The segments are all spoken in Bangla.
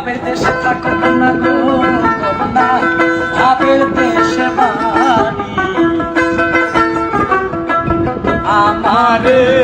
ভাবের দেশে থাকো না গো না ভাবের দেশে বাড়ি আমারে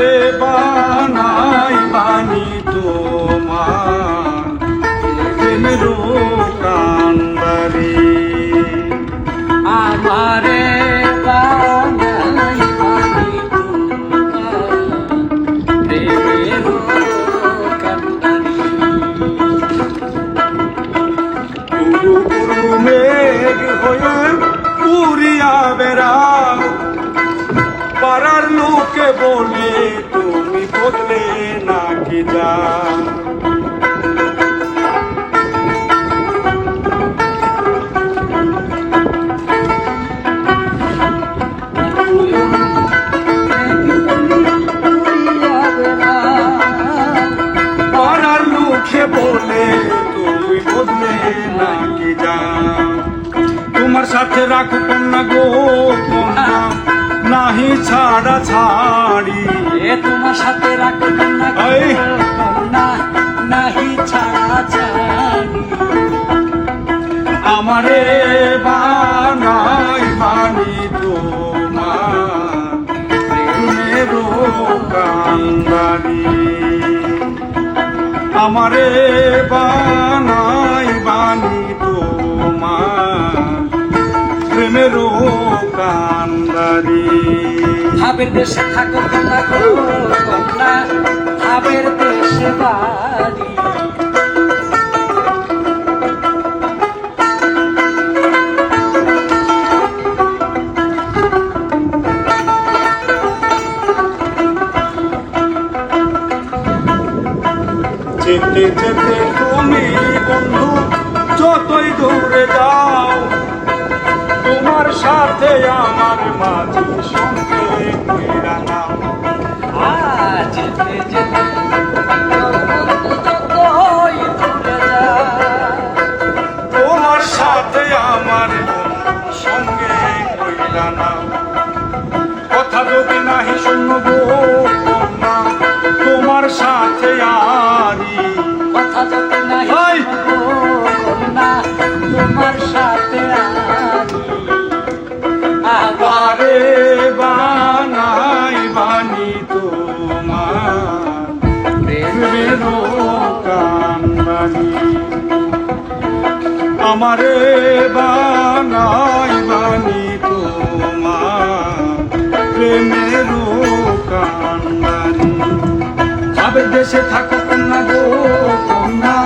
বলে তুমি বদলে নাকি যা তোমার সাথে রাখো কন্যা গো কন্যা নাহি ছাড়া ছাড়ি। এ তোমার সাথে গো, এই। না নাহি ছাড়া ছাড়ি। আমারে বানাই বানি তোমার প্রেমের কান্দারি আমারে বানাই বানি তোমার। কান্দারি ভাবের দেশে থাকো গো কন্যা ভাবের দেশে বাড়ি যেতে যেতে তুমি বন্ধু যতই দূরে যাও তোমার সাথে আমার মাঝে সঙ্গে নাও। যেতে যেতে তোমার সাথে আমার সঙ্গে কইরা নাও। কথা যদি নাহি আমারে বানাই বানি তোমার ভাবের দেশে থাকো কন্যা গো, কন্যা,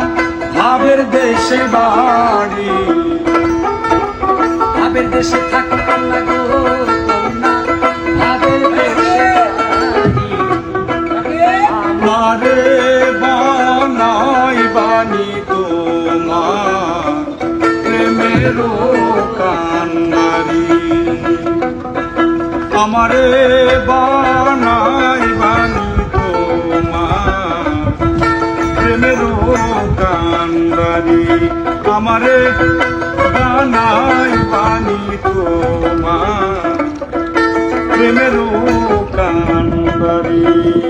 ভাবের দেশে বাড়ি। ভাবের দেশে থাকো কন্যা গো কান্নারি আমারে বানাই বানি তোমার প্রেমের আমারে বানাই বানি তোমার প্রেমের কান্দারি